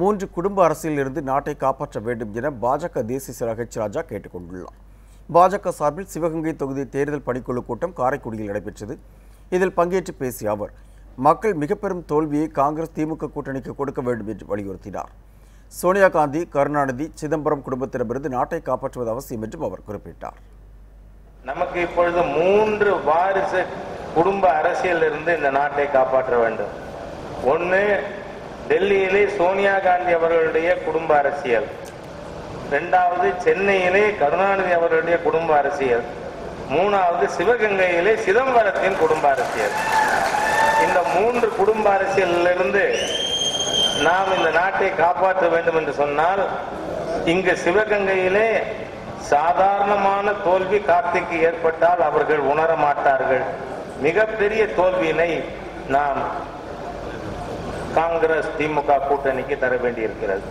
மூன்று குடும்ப அரசியலில் இருந்து நாட்டை காப்பாற்ற வேண்டும் என பாஜக தேசிய செயலர் ஹெச் ராஜா கேட்டுக்கொண்டுள்ளார். பாஜக சார்பில் சிவகங்கை தொகுதி தேர்தல் பணிக்குழு கூட்டம் காரைக்குடியில் நடைபெற்றது. இதில் பங்கேற்று பேசிய அவர் மக்கள் மிக பெரும் தோல்வியை காங்கிரஸ் திமுக கூட்டணிக்கு கொடுக்க வேண்டும் என்று வலியுறுத்தினார். சோனியா காந்தி கருணாநிதி சிதம்பரம் குடும்பத்திடமிருந்து நாட்டை காப்பாற்றுவது அவசியம் என்றும் அவர் குறிப்பிட்டார். நமக்கு இப்பொழுது மூன்று வாரிசு குடும்ப அரசியல் இருந்து இந்த நாட்டை காப்பாற்ற வேண்டும். ஒன்று டெல்லியிலே சோனியா காந்தி அவர்களுடைய குடும்ப அரசியல். இரண்டாவது சென்னையிலே கருணாநிதி அவர்களுடைய குடும்ப அரசியல். மூணாவது சிவகங்கையிலே சிதம்பரத்தின் குடும்ப அரசியல். இந்த மூன்று குடும்ப அரசியலிலிருந்து நாம் இந்த நாட்டை காப்பாற்ற வேண்டும் என்று சொன்னால் இங்கு சிவகங்கையிலே சாதாரணமான தோல்வி கார்த்திக்கு ஏற்பட்டால் அவர்கள் உணர மாட்டார்கள். மிகப்பெரிய தோல்வியினை நாம் காங்கிரஸ் திமுக கூட்டணிக்கு தர வேண்டியிருக்கிறது.